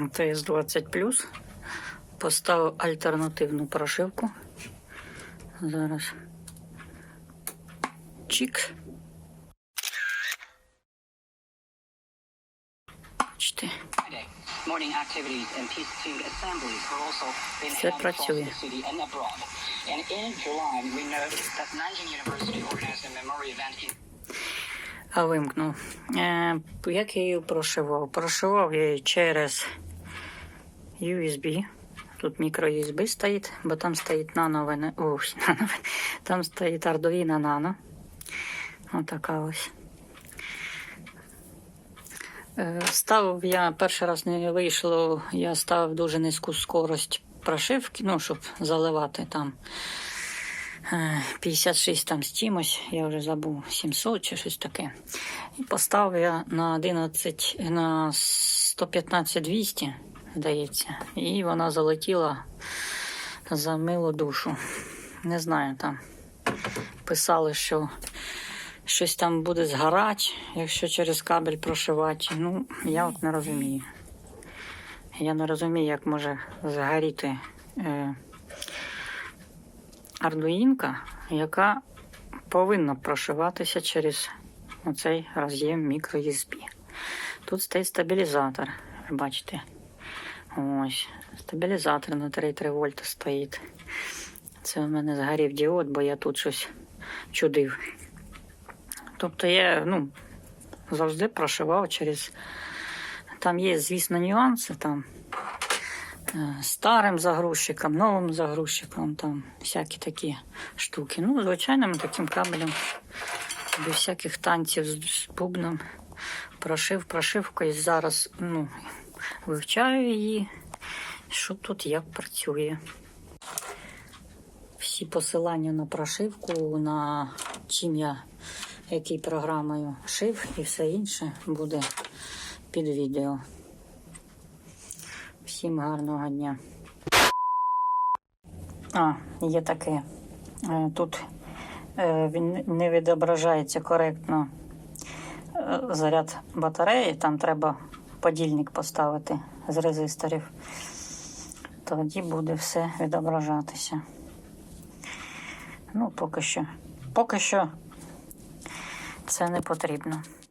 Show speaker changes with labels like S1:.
S1: ТС-20 Поставив альтернативну прошивку. Зараз. Чик. Бачите. Все працює. А вимкнув. Е, як я її прошивав? Прошивав я її через USB. Тут мікро USB стоїть, бо там стоїть нанове. Нанове. Там стоїть Arduino Nano. Отака ось. Е, Ставив я перший раз не вийшло, я ставив дуже низьку скорость прошивки, ну, щоб заливати там. Е, 56 там з чимось, я вже забув 700 чи щось таке. І поставив я на 11, на 115 200, здається, і вона залетіла за милу душу. Не знаю там. Писали, що щось там буде згорати, якщо через кабель прошивати. Ну, я от не розумію. Я не розумію, як може згоріти. Е, ардуїнка, яка повинна прошиватися через оцей роз'єм microUSB. Тут стоїть стабілізатор, бачите. Ось, стабілізатор на 3,3 вольта стоїть. Це у мене згорів діод, бо я тут щось чудив. Тобто я ну, завжди прошивав через. Там є, звісно, нюанси. Там е, старим загрузчиком, новим загрузчиком, там всякі такі штуки. Ну, звичайним таким кабелем, без всяких танців з бубном. Прошив прошивкою. Зараз ну, вивчаю її, що тут як працює. Всі посилання на прошивку, на чим я який програмою шив і все інше буде під відео. Всім гарного дня. А, є таке. Е, Тут е, він не відображається коректно е, заряд батареї. Там треба подільник поставити з резисторів. Тоді буде все відображатися. Ну, поки що. Поки що це не потрібно.